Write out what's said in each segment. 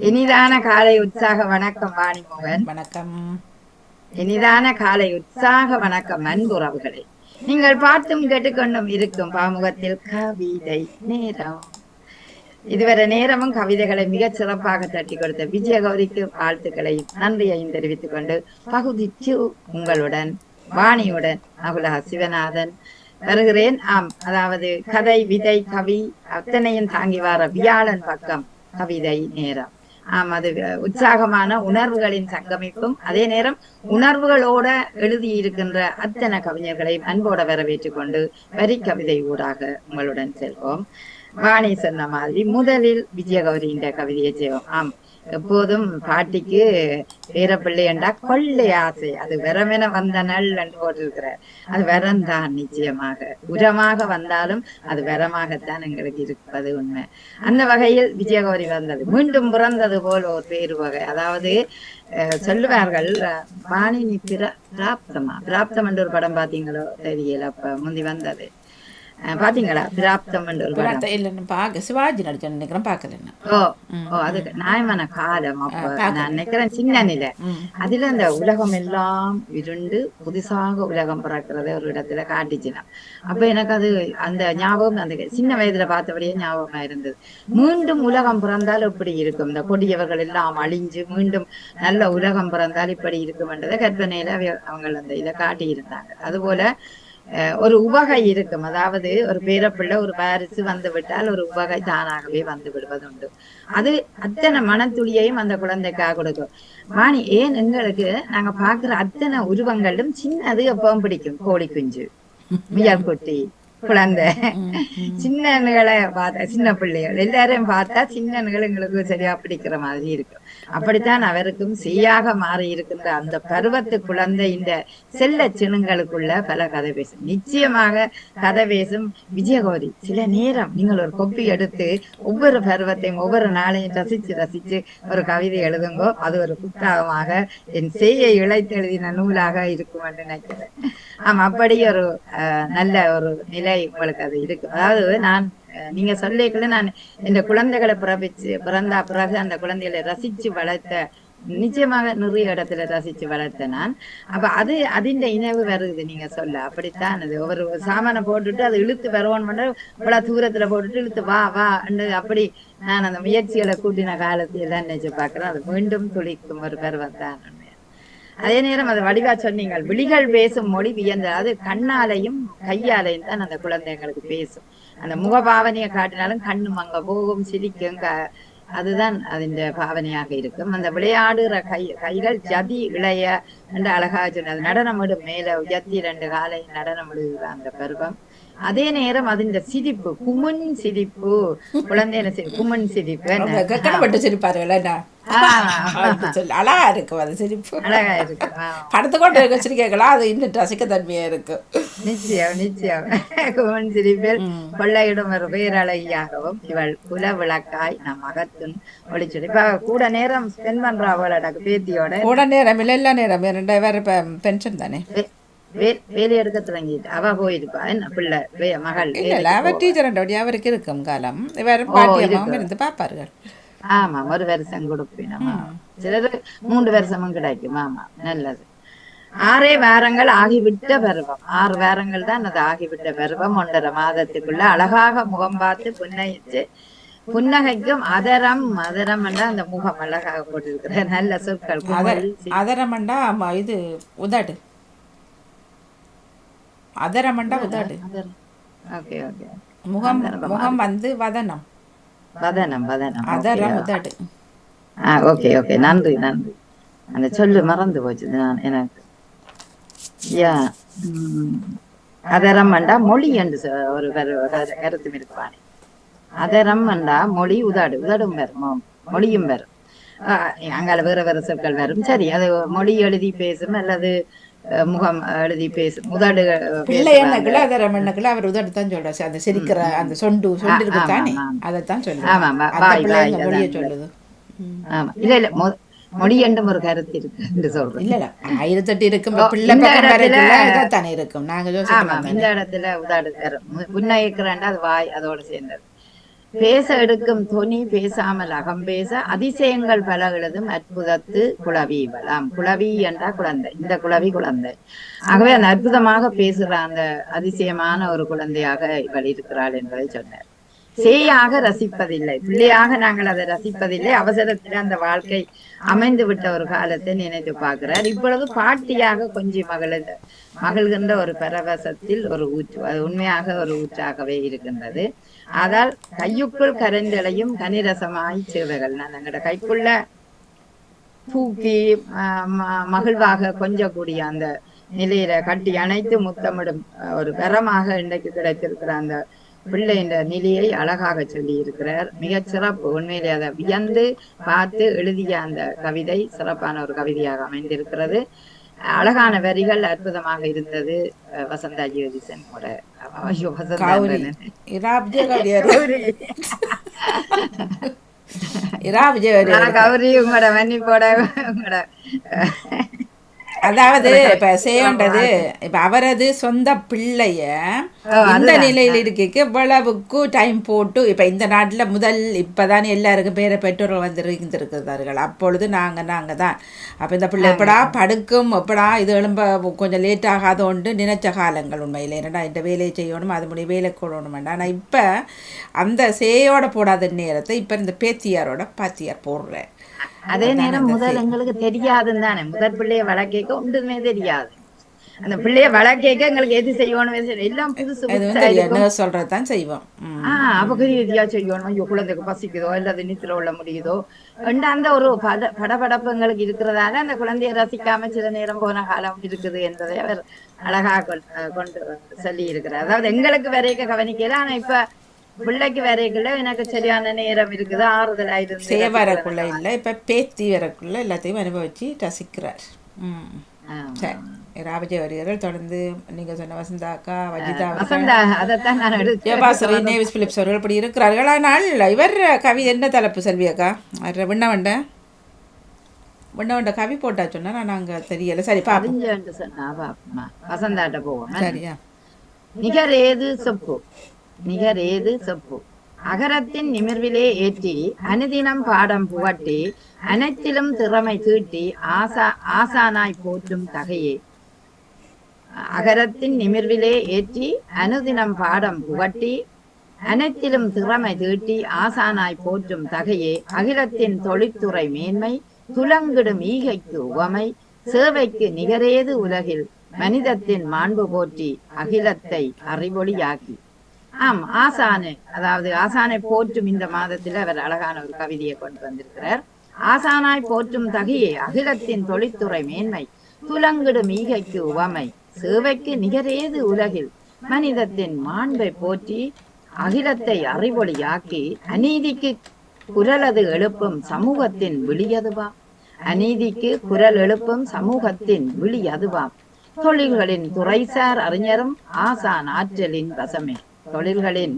இனிதான காலை உற்சாக வணக்கம் வாணிமோகன். வணக்கம். இனிதான காலை உற்சாக வணக்கம் அன்புறவுகளே நீங்கள் பார்த்தும் கேட்டுக்கொண்டும் இருக்கும் பாமுகத்தில் கவிதை நேரம். இதுவரை நேரமும் கவிதைகளை மிகச் சிறப்பாக தட்டி கொடுத்த விஜயகௌரிக்கு வாழ்த்துக்களையும் நன்றியையும் தெரிவித்துக் கொண்டு பகுதி உங்களுடன் வாணியுடன் அகுலா சிவநாதன் வருகிறேன். ஆம் அதாவது கதை விதை கவி அத்தனையும் தாங்கி வர வியாழன் பக்கம் கவிதை நேரம். ஆம் அது உற்சாகமான உணர்வுகளின் சங்கமிப்பும் அதே நேரம் உணர்வுகளோட எழுதியிருக்கின்ற அத்தனை கவிஞர்களையும் அன்போட வரவேற்றுக் கொண்டு வரி கவிதை ஊடாக உங்களுடன் செல்வோம். வாணி சொன்ன மாதிரி முதலில் விஜயகௌரியின் கவிதையை செய்வோம் ஆம். எப்போதும் பாட்டிக்கு வீரப்பிள்ளை என்றா கொள்ளை ஆசை. அது வரமென வந்த நல் என்று போட்டிருக்கிறார். அது வரம்தான் நிச்சயமாக. உரமாக வந்தாலும் அது வரமாகத்தான் எங்களுக்கு இருப்பது உண்மை. அந்த வகையில் விஜயகௌரி வந்தது. மீண்டும் பிறந்தது போல் ஒரு பேரு வகை. அதாவது அஹ், சொல்லுவார்கள் பாணினி பிராப்தமா? பிராப்தம் என்று ஒரு படம் பாத்தீங்களோ தெரியல. அப்ப முந்தி வந்தது. பாத்தீங்களா புறத்தை இல்லைன்னு பார்க்க சிவாஜி நடிச்ச நினைக்கிறேன் பார்க்கலன்னு ஓ ஓ அது நியாயமான காலம் அப்ப நான் நினைக்கிறேன் சின்ன நிலை அதுல அந்த உலகம் எல்லாம் இருண்டு புதுசாக உலகம் பிறக்கிறத ஒரு இடத்துல காட்டிச்சுனா அப்ப எனக்கு அது அந்த ஞாபகம் அந்த சின்ன வயதுல பார்த்தபடியே ஞாபகமா இருந்தது மீண்டும் உலகம் பிறந்தால் இப்படி இருக்கும் இந்த கொடியவர்கள் எல்லாம் அழிஞ்சு மீண்டும் நல்ல உலகம் பிறந்தால் இப்படி இருக்கும்ன்றதை கற்பனையில அவை- அவங்க அந்த இதை காட்டி இருந்தாங்க அதுபோல ஒரு உபகை இருக்கும். அதாவது ஒரு பேரப்பிள்ளை ஒரு பாரிசு வந்து விட்டால் ஒரு உபகை தானாகவே வந்து விடுவதுண்டு. அது அத்தனை மனத்துளியையும் அந்த குழந்தைக்காக கொடுக்கும். வாணி ஏன் எங்களுக்கு நாங்க பாக்குற அத்தனை உருவங்களும் சின்னது எப்பவும் பிடிக்கும். கோழி குஞ்சு முயல் குட்டி. குழந்தை. சின்னன்களை பார்த்தா சின்ன பிள்ளைகள். எல்லாரையும் பார்த்தா சின்னன்கள் எங்களுக்கு சரியா பிடிக்கிற மாதிரி இருக்கும். அப்படித்தான் அவருக்கும் செய்யாக மாறி இருக்கின்ற அந்த பருவத்து குழந்தை இந்த செல்ல சினுங்களுக்குள்ள பல கதை பேசும். நிச்சயமாக கதை பேசும் விஜயகௌரி சில நேரம் நீங்கள் ஒரு கொப்பி எடுத்து ஒவ்வொரு பருவத்தையும் ஒவ்வொரு நாளையும் ரசிச்சு ரசிச்சு ஒரு கவிதை எழுதுங்கோ. அது ஒரு புத்தகமாக என் செய்யை இழைத்து எழுதின நூலாக இருக்கும் என்று நினைக்கிறேன். ஆமா அப்படி ஒரு நல்ல ஒரு நிலை உங்களுக்கு அது இருக்கு. அதாவது நான் நீங்க சொல்லிக்கல நான் இந்த குழந்தைகளை பிறப்பிச்சு பிறந்தா பிறகு அந்த குழந்தைகளை ரசிச்சு வளர்த்த நிச்சயமாக நிறைய இடத்துல ரசிச்சு வளர்த்த நான். அப்ப அது அதிண்ட இணைவு வருது நீங்க சொல்ல. அப்படித்தான் அது. ஒரு சாமானை போட்டுட்டு அது இழுத்து வருவோன்னு பண்ண இவ்வளவு தூரத்துல போட்டுட்டு இழுத்து வா வா அப்படி நான் அந்த முயற்சிகளை கூட்டின காலத்தையெல்லாம் தான் நினைச்சு பாக்குறேன் அது மீண்டும் துளிக்கும் ஒரு பருவம் தான். அதே நேரம் அது வடிவா சொன்னீங்க விழிகள் பேசும் மொழி வியந்த அது கண்ணாலையும் கையாலையும் தான் அந்த குழந்தைங்களுக்கு பேசும். அந்த முகபாவனையை காட்டினாலும் கண்ணும் அங்க போகும் சிரிக்கும். அதுதான் அதன் பாவனையாக இருக்கும். அந்த விளையாடுற கை கைகள் ஜதி இளைய என்று அழகா சொன்னது நடனமிடும் மேல உயர்த்தி ரெண்டு காலை நடனமிடுகிற அந்த பருவம் அதே நேரம் அதின் சிரிப்பு குமுன் சிரிப்பு குழந்தையில சிரி குமுன் சிரிப்பு அது சொல்லி அழகா இருக்கும் அது சிரிப்பு. அழகா இருக்கு. படுத்து கொண்டு இருக்க சிரிக்கலாம் அது இன்னும் ரசிக்கத்தன்மையா இருக்கு. நிச்சயம் நிச்சயம். குமன் சிரிப்பில் கொள்ளையிடும் ஒரு பேரழகியாகவும் இவள் குல விளக்காய் நம் அகத்துன் ஒளிச்சுடு. இப்ப கூட நேரம் ஸ்பெண்ட் பண்றா அவளோட பேத்தியோட. கூட நேரம் இல்லை எல்லா நேரம். ரெண்டு பேர் இப்போ பென்ஷன் தானே? வே- வே- வேலை எடுக்க தொடங்கிட்டு அவ போயிருப்பா என்ன பிள்ளை மகள் இல்லை டீச்சர் அவருக்கு இருக்கும் காலம். பாட்டியம்மாவும் இருந்து பார்ப்பார்கள் ஆமா ஒரு வருஷம் கொடுப்பினமா சிலர் மூன்று வருஷமும் கிடைக்கும் ஆமா நல்லது. ஆறே வாரங்கள் ஆகிவிட்ட பருவம். ஆறு வாரங்கள் தான் அது ஆகிவிட்ட பருவம். ஒன்றரை மாதத்துக்குள்ள அழகாக முகம் பார்த்து புன்னகிச்சு புன்னகைக்கும் அதரம் அதரம் அந்த முகம் அழகாக போட்டிருக்கிற நல்ல சொற்கள் ஆமா இது உதடு. அதரமண்டா உதடு அதரம். Okay okay. முகம் முகம் வந்து வதனம். வதனம் வதனம். அதரம் உதடு ஆ ஓகே ஓகே. நன்றி நன்றி. அந்த சொல்லு மறந்து போச்சு நான் எனக்கு. யா. அதரம் வேண்டா மொழி என்று ஒரு கரு- கரு- கருத்தும் இருக்குவானே அதரம் வேண்டா மொழி உதாடு. உதடும் வரும். மொழியும் வரும் அங்கால வேற வேற சொற்கள் வரும் சரி அது மொழி எழுதி பேசும் அல்லது முகம் எழுதி பேசும் உதடு பிள்ளை என்னக்குள்ள அதரம் என்னக்குள்ள அவர் உதடு தான் சொல்றாரு. அந்த சிரிக்கிற அந்த சொண்டு சொண்டு இருக்கு தானே? அதைத்தான் சொல்லுது ஆமா, மொழியை. சொல்லுது. ஆமா. இல்ல இல்ல. மொழி என்றும் ஒரு கருத்து இருக்கு என்று சொல்றேன். இல்ல இல்ல. ஆயிரத்தெட்டு இருக்கும். பிள்ளை பக்கம் இதாத்தானே இருக்கும். நாங்க இந்த இடத்துல உதாடு தரும் புன்னகைக்கிறேன்டா அது வாய் அதோட சேர்ந்தது. பேச எடுக்கும் துணி பேசாமல் அகம் பேச அதிசயங்கள் பல எழுதும் அற்புதத்து குளவி இவளாம் குளவி என்றா குழந்தை. இந்த குளவி குழந்தை. ஆகவே அந்த அற்புதமாக பேசுற அந்த அதிசயமான ஒரு குழந்தையாக இவள் இருக்கிறாள் என்பதை சொன்னார். சேயாக ரசிப்பதில்லை. பிள்ளையாக நாங்கள் அதை ரசிப்பதில்லை. அவசரத்தில் அந்த வாழ்க்கை அமைந்து விட்ட ஒரு காலத்தை நினைத்து பார்க்கிறார். இப்பொழுது பாட்டியாக கொஞ்சம் மகளிர் மகிழ்கின்ற ஒரு பரவசத்தில் ஒரு ஊற்று அது உண்மையாக ஒரு ஊற்றாகவே இருக்கின்றது. அதால் கையுக்குள் கரைந்தளையும் கனிரசமாய் சேவைகள் நான் எங்களோட கைக்குள்ள தூக்கி மகிழ்வாக கொஞ்சக்கூடிய அந்த நிலையில கட்டி அணைத்து முத்தமிடும் ஒரு வரமாக இன்றைக்கு கிடைத்திருக்கிற அந்த பிள்ளையின் நிலையை அழகாக சொல்லி இருக்கிறார் மிக சிறப்பு. உண்மையிலே அதை வியந்து பார்த்து எழுதிய அந்த கவிதை சிறப்பான ஒரு கவிதையாக அமைந்திருக்கிறது. அழகான வரிகள் அற்புதமாக இருந்தது வசந்தா ஜோதிசன் கூட. ஐயோ, வசந்தா கௌரி. உங்களோட மன்னிப்போட உங்களோட அதாவது இப்ப செய்யண்டது இப்ப அவரது சொந்த பிள்ளைய இந்த நிலையில் இருக்க இவ்வளவுக்கு டைம் போட்டு இப்ப இந்த நாட்டுல முதல் இப்பதான் எல்லாருக்கும் பேர பெற்றோர்கள் வந்து இருந்திருக்கிறார்கள் அப்பொழுது நாங்க நாங்க தான். அப்ப இந்த பிள்ளை எப்படா படுக்கும் எப்படா இது எழும்ப கொஞ்சம் லேட் ஆகாதோண்டு நினைச்ச காலங்கள் உண்மையில். என்னடா இந்த வேலையை செய்யணும் அது முடிய வேலை கொள்ளணும் ஆனா இப்ப அந்த சேயோட போடாத நேரத்தை இப்ப இந்த பேத்தியாரோட பாத்தியார் போடுறேன் அதே நேரம் முதல் எங்களுக்கு தெரியாதுன்னு தானே. முதல் பிள்ளைய வளர்க்க ஒன்றுமே தெரியாது. அந்த பிள்ளைய வளர்க்க எங்களுக்கு எது செய்யணும் எல்லாம் புதுசு அது புதுசா வந்து இருக்கும் என்ன சொல்றது தான் செய்வோம். ஆஹ் அபகரி ரீதியா செய்யணும். ஐயோ குழந்தைக்கு பசிக்குதோ இல்லது நித்திர உள்ள முடியுதோ. அந்த ஒரு பட படபடப்பு எங்களுக்கு இருக்கிறதால அந்த குழந்தைய ரசிக்காம சில நேரம் போன காலம் இருக்குது என்பதை அவர் அழகா கொண்டு கொண்டு சொல்லி இருக்கிறார் அதாவது எங்களுக்கு வரைக்க கவனிக்கல. ஆனா இப்ப பிள்ளைக்கு வரைக்கல எனக்கு சரியான நேரம் இருக்குது ஆறுதலா இருந்து செய்ய வரக்குள்ள இல்லை இப்ப பேத்தி வரக்குள்ள எல்லாத்தையும் அனுபவிச்சு ரசிக்கிறார். ம். ஆஹ் சரி ராபஜவரியர்கள் தொடர்ந்து நீங்க சொன்ன வசந்தா அக்கா வஜிதா ஜெயபாசரி நேவிஸ் பிலிப்ஸ் அவர்கள் இப்படி இருக்கிறார்கள். ஆனால் இவர் கவி என்ன தலைப்பு செல்வி அக்கா? விண்ணவண்ட விண்ணவண்ட கவி போட்டா சொன்னா அங்க தெரியல. சரி பாப்போமா. வசந்தாட்ட போவோம். சரியா? நிகர் ஏது சொப்பு. நிகரேது செப்பு? அகரத்தின் நிமிர்விலே ஏற்றி அனுதினம் பாடம் புகட்டி அனைத்திலும் திறமை தீட்டி ஆசா ஆசானாய் போற்றும் தகையே. அகரத்தின் நிமிர்விலே ஏற்றி அனுதினம் பாடம் புகட்டி அனைத்திலும் திறமை தீட்டி ஆசானாய் போற்றும் தகையே. அகிலத்தின் தொழிற்துறை மேன்மை துலங்கிடும் ஈகைக்கு உவமை சேவைக்கு நிகரேது உலகில் மனிதத்தின் மாண்பு போற்றி அகிலத்தை அறிவொளியாக்கி. ஆம் ஆசானு அதாவது ஆசானை போற்றும் இந்த மாதத்தில் அவர் அழகான ஒரு கவிதையை கொண்டு வந்திருக்கிறார். ஆசானாய் போற்றும் தகையே அகிலத்தின் தொழிற்துறை மேன்மை துலங்கிடும் ஈகைக்கு உவமை சேவைக்கு நிகரேது உலகில் மனிதத்தின் மாண்பை போற்றி அகிலத்தை அறிவொளியாக்கி அநீதிக்கு குரலது எழுப்பும் சமூகத்தின் விழியதுவாம் அநீதிக்கு குரல் எழுப்பும் சமூகத்தின் விழி அதுவாம் தொழில்களின் துறைசார் அறிஞரும் ஆசான் ஆற்றலின் வசமே. தொழில்களின்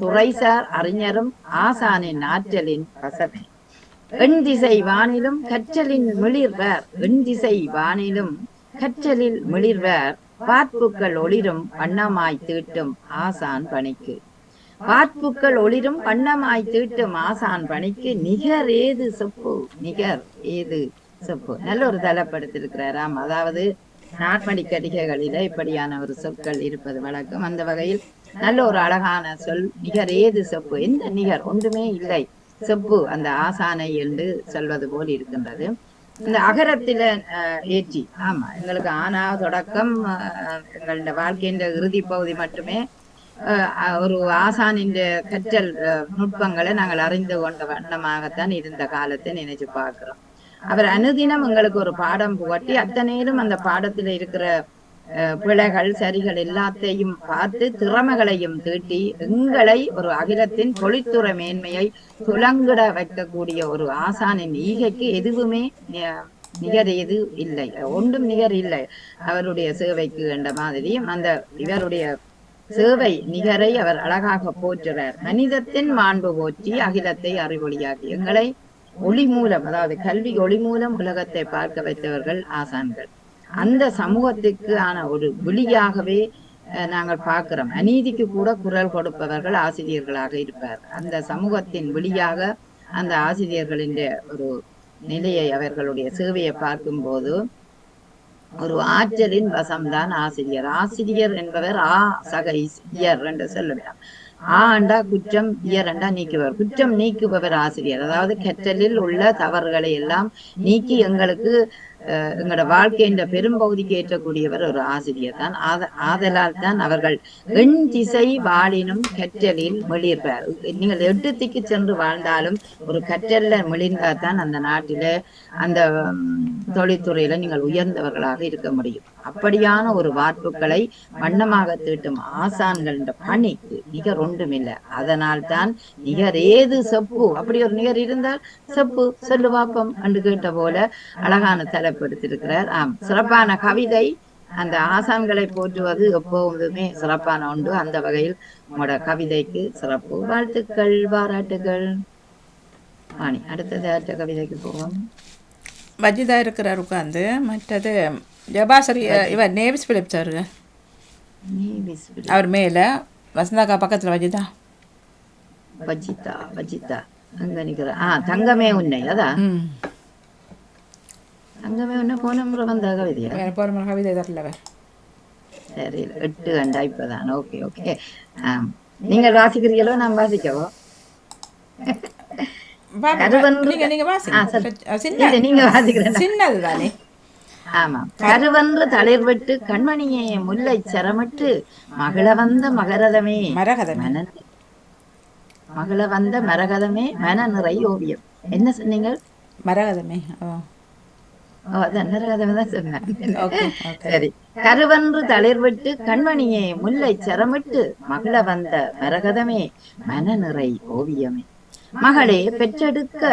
துறைசார் அறிஞரும் ஆசானின் ஆற்றலின் வசமே. எண் திசை வானிலும் கற்றலின் மிளிர்வர். எண் திசை வானிலும் கற்றலில் மிளிர்வர். பார்ப்புக்கள் ஒளிரும் வண்ணமாய் தீட்டும் ஆசான் பணிக்கு. பார்ப்புக்கள் ஒளிரும் வண்ணமாய் தீட்டும் ஆசான் பணிக்கு நிகர் ஏது சொப்பு? நிகர் ஏது சொப்பு? நல்ல ஒரு தளப்படுத்திருக்கிறாராம் அதாவது நாட்மடி கடிகைகளில இப்படியான ஒரு சொற்கள் இருப்பது வழக்கம். அந்த வகையில் நல்ல ஒரு அழகான சொல். நிகர் ஏது செப்பு? எந்த நிகர்? ஒன்றுமே இல்லை. செப்பு அந்த ஆசானை என்று சொல்வது போல் இருக்கின்றது. இந்த அகரத்தில ஏற்றி. ஆமா எங்களுக்கு ஆனா தொடக்கம் எங்களுடைய வாழ்க்கையின் இறுதி பகுதி மட்டுமே அஹ், ஒரு ஆசானின் கற்றல் அஹ், நுட்பங்களை நாங்கள் அறிந்து கொண்ட வண்ணமாகத்தான் இருந்த காலத்தை நினைச்சு பார்க்கிறோம். அவர் அனுதினம் எங்களுக்கு ஒரு பாடம் புகட்டி அத்தனையிலும் அந்த பாடத்துல இருக்கிற பிழைகள் சரிகள் எல்லாத்தையும் பார்த்து திறமைகளையும் தீட்டி எங்களை ஒரு அகிலத்தின் தொழில்துறை மேன்மையை துலங்கிட வைக்கக்கூடிய ஒரு ஆசானின் ஈகைக்கு எதுவுமே நிகர் எது இல்லை. ஒன்றும் நிகர் இல்லை. அவருடைய சேவைக்கு என்ற மாதிரியும் அந்த இவருடைய சேவை நிகரை அவர் அழகாக போற்றுறார். மனிதத்தின் மாண்பு போற்றி அகிலத்தை அறிவொளியாக்கி எங்களை ஒளி மூலம் அதாவது கல்வி ஒளி மூலம் உலகத்தை பார்க்க வைத்தவர்கள் ஆசான்கள். அந்த சமூகத்துக்கு ஆன ஒரு விழியாகவே அஹ், நாங்கள் பார்க்கிறோம். அநீதிக்கு கூட குரல் கொடுப்பவர்கள் ஆசிரியர்களாக இருப்பார். அந்த சமூகத்தின் வெளியாக அந்த ஆசிரியர்களின் ஒரு நிலையை அவர்களுடைய சேவையை பார்க்கும்போது ஒரு ஆற்றலின் வசம்தான் ஆசிரியர். ஆசிரியர் என்பவர் ஆ சக இஸ்- இயர் என்று சொல்லுவார் ஆண்டா குற்றம் இயரண்டா நீக்குபவர். குற்றம் நீக்குபவர் ஆசிரியர். அதாவது கற்றலில் உள்ள தவறுகளை எல்லாம் நீக்கி எங்களுக்கு எங்களோட வாழ்க்கையின் பெரும்பகுதிக்கு ஏற்றக்கூடியவர் ஒரு ஆசிரியர் தான். ஆத- ஆதலால் தான் அவர்கள் எண் திசை வாழினும் கற்றலில் மிளிர்வார். நீங்கள் எட்டு திக்கு சென்று வாழ்ந்தாலும் ஒரு கற்றல்ல மிளிர்ந்தால் தான் அந்த நாட்டில அந்த தொழில்துறையில நீங்கள் உயர்ந்தவர்களாக இருக்க முடியும். அப்படியான ஒரு வார்ப்புகளை வண்ணமாக தீட்டும் ஆசான்கள் என்ற பணிக்கு நிகர் ஒன்றுமில்லை. அதனால் தான் நிகர் ஏது செப்பு? அப்படி ஒரு நிகர் இருந்தால் செப்பு சொல்லுவாப்பம் என்று கேட்ட போல அழகான தலைப்படுத்திருக்கிறார் ஆம் சிறப்பான கவிதை. அந்த ஆசான்களை போற்றுவது எப்போதுமே சிறப்பான உண்டு அந்த வகையில் உங்களோட கவிதைக்கு சிறப்பு. வாழ்த்துக்கள் பாராட்டுகள். வாணி அடுத்தது அடுத்த கவிதைக்கு போவோம். வஜிதா இருக்கிறார் உட்காந்து மற்றது ஜபாசரி இவர் நேவிஸ் பிலிப்ஸ் அவருங்க. அவர் மேலே வசந்தாக்கா பக்கத்தில் வஜிதா. வஜிதா வஜிதா. அங்க நிக்கிற ஆ தங்கமே உன்னை அதான் தங்கமே உன்னை போன முறை வந்த கவிதையா? வேறு போகிற மாதிரி கவிதை தரல சரி எட்டு கண்டா இப்பதான். Okay okay. நீங்கள் வாசிக்கிறீங்களோ நான் வாசிக்கவோ? கருவன்று- கருவன்று தளிர்விட்டு கண்மணியே முல்லை சரமிட்டு மகள வந்த மகரதமே மன மகள வந்த மரகதமே மன நிறை ஓவியம். என்ன சொன்னீங்க? மரகதமே. சரி. கருவன்று தளிர்விட்டு கண்மணியே முல்லை சரமிட்டு மகள வந்த மரகதமே மன நிறை ஓவியமே. மகளே பெற்றெடுக்க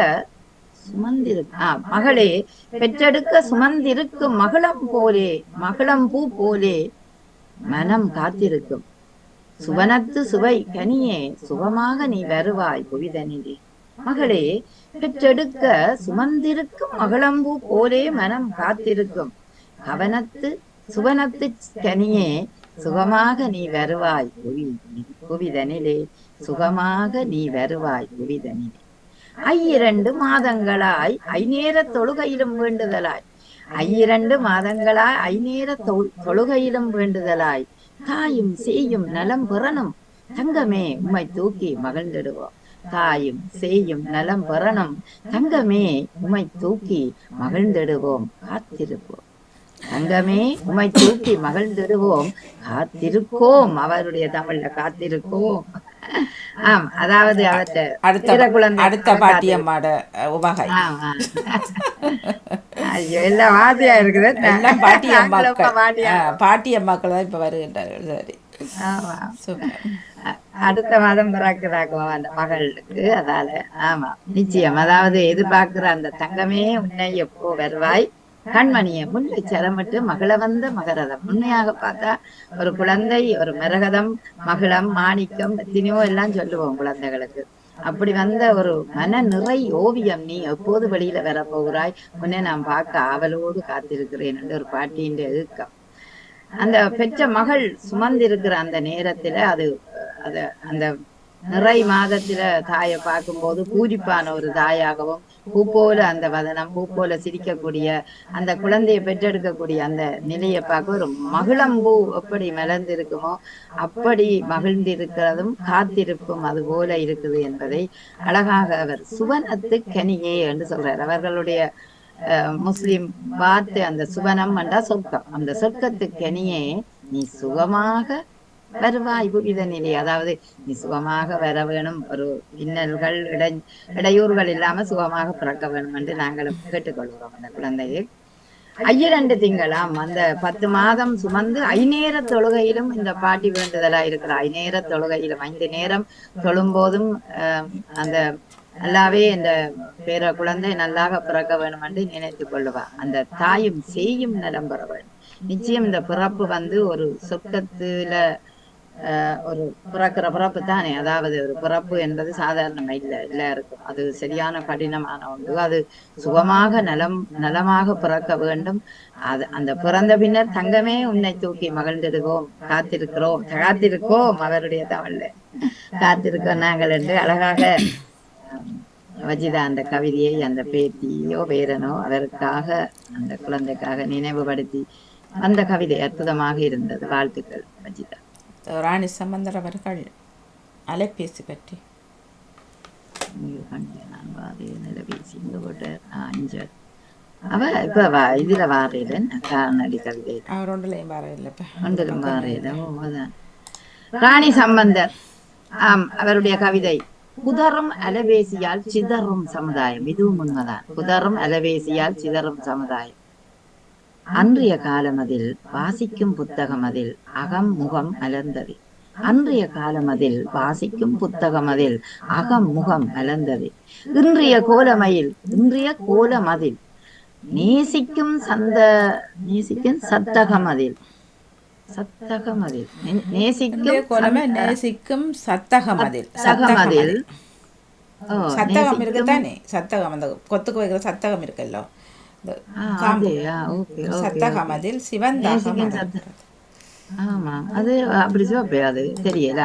சுமந்திருக்க மகளே பெற்றெடுக்க சுமந்திருக்கும் மகளம் போலே மகளம் பூ போலே மனம் காத்திருக்கும். சுவனத்து சுவை கனியே சுகமாக நீ வருவாய் புவிதனிலே. மகளே பெற்றெடுக்க சுமந்திருக்கும் மகளம்பூ போலே மனம் காத்திருக்கும். கவனத்து சுவனத்து கனியே சுகமாக நீ வருவாய் புவி புவிதனிலே. சுகமாக நீ வருவாய் புவிதனிலே ஐயிரண்டு மாதங்களாய் ஐநேர தொழுகையிலும் வேண்டுதலாய். ஐயிரண்டு மாதங்களாய் ஐநேர தொழுகையிலும் வேண்டுதலாய். தாயும் செய்யும் நலம் பெறணும். தங்கமே உம்மை தூக்கி மகிழ்ந்திடுவோம். தாயும் செய்யும் நலம் பெறணும். தங்கமே உம்மை தூக்கி மகிழ்ந்திடுவோம். காத்திருப்போம். தங்கமே உம்மை தூக்கி மகிழ்ந்திடுவோம். காத்திருக்கோம். அவருடைய தமிழ்ல காத்திருக்கோம். ஆம் அதாவது அவற்றை அடுத்த பாட்டியம்மாட ஆமா. ஐயோ எல்லாம் வாதியா இருக்குது எல்லாம் பாட்டியம்மாக்கள். பாட்டியம்மாக்கள் தான் இப்போ வருகின்றார்கள் சரி. அடுத்த மாதம் பிறக்குதாக்குவோம் அந்த மகளுக்கு அதால ஆமா நிச்சயம். அதாவது எதிர்பார்க்கிற அந்த தங்கமே உன்னை எப்போ வருவாய்? கண்மணியை முல்லை சரமிட்டு மகள வந்த மகரதம். உண்மையாக பார்த்தா ஒரு குழந்தை ஒரு மிரகதம் மகளம் மாணிக்கம் எத்தனையோ எல்லாம் சொல்லுவோம் குழந்தைகளுக்கு. அப்படி வந்த ஒரு மன நிறை ஓவியம் நீ எப்போது வெளியில வர போகிறாய் உன்னை நான் பார்க்க ஆவலோடு காத்திருக்கிறேன் என்று ஒரு பாட்டியின் இழுக்கம். அந்த பெற்ற மகள் சுமந்திருக்கிற அந்த நேரத்துல அது அத அந்த நிறை மாதத்துல தாயை பார்க்கும்போது பூரிப்பான ஒரு தாயாகவும் பூ போல அந்த வதனம் பூ போல சிரிக்கக்கூடிய அந்த குழந்தையை பெற்றெடுக்கக்கூடிய அந்த நிலையை பார்க்க ஒரு மகிழம்பூ எப்படி மலர்ந்திருக்குமோ அப்படி மகிழ்ந்திருக்கிறதும் காத்திருப்பும் அது போல இருக்குது என்பதை அழகாக அவர் சுவனத்து கனியே என்று சொல்றார். அவர்களுடைய அஹ், முஸ்லிம் பார்த்து அந்த சுவனம் என்றா சொர்க்கம். அந்த சொர்க்கத்து கனியே நீ சுகமாக வருவாய் நிலை அதாவது நீ சுகமாக வர வேணும். ஒரு இன்னல்கள் இடை இடையூறுகள் இல்லாம சுகமாக பிறக்க வேணும் என்று நாங்களும் கேட்டுக்கொள்கிறோம் அந்த குழந்தையை. ஐயரண்டு திங்களாம். அந்த பத்து மாதம் சுமந்து ஐநேர தொழுகையிலும் இந்த பாட்டி வேண்டுதலா இருக்கிற. ஐநேர தொழுகையிலும் ஐந்து நேரம் தொழும்போதும் ஆஹ், அந்த நல்லாவே இந்த பேர குழந்தை நல்லாக பிறக்க வேணும் என்று நினைத்துக் கொள்ளுவா. அந்த தாயும் செய்யும் நலம் பெற வேண்டும் நிச்சயம் இந்த பிறப்பு வந்து ஒரு சொர்க்கத்துல ஒரு பிறக்கிற பிறப்பு தானே. அதாவது ஒரு பிறப்பு என்பது சாதாரணமா இல்லை எல்லாருக்கும். அது சரியான கடினமான ஒன்று. அது சுகமாக நலம் நலமாக பிறக்க வேண்டும். அது அந்த பிறந்த பின்னர் தங்கமே உன்னை தூக்கி மகிழ்ந்திருக்கோம் காத்திருக்கிறோம் காத்திருக்கோம் அவருடைய தமிழ்ல காத்திருக்கோம் நாங்கள் என்று அழகாக வஜிதா அந்த கவிதையை அந்த பேத்தியோ பேரனோ அவருக்காக அந்த குழந்தைக்காக நினைவுபடுத்தி அந்த கவிதை அற்புதமாக இருந்தது. வாழ்த்துக்கள் வஜிதா. ராணி சம்பந்தர் அவர்கள் அலைபேசி பற்றி. அவ இப்ப இதுல வாரேன் காரணடி கவிதை. அவர் ஒன்றுலையும் வர இல்லைப்ப ஒன்றிலும் வாரேன் அதான். ராணி சம்பந்தர். ஆம் அவருடைய கவிதை. குதறும் அலவேசியால் சிதறும் சமுதாயம். இதுவும் உண்மைதான். குதறும் அலவேசியால் சிதறும் சமுதாயம். அன்றைய காலம் அதில் வாசிக்கும் புத்தகம் அதில் அகம் முகம் மலர்ந்தது அன்றைய காலம் அதில் வாசிக்கும் புத்தகம் அதில் அகம் முகம் மலர்ந்தது இன்றைய கோலமயில் இன்றைய கோலமதில் நேசிக்கும் சந்த நேசிக்கும் சத்தகம் அதில் சத்தகம் அதில் நேசிக்கும் கோலமே நேசிக்கும் சத்தகம் அதில் சத்தகம் அதில் சத்தகம் இருக்குதானே? சத்தகம் அந்த கொத்துக்கு வைக்கிற சத்தகம் இருக்குல்ல? இந்த ஆ, காம்பு அது, ஆ, okay, okay, சத்தகம் அதில் சிவந்தாகம். ஆமா அது அப்படி சிவப்பே அது தெரியல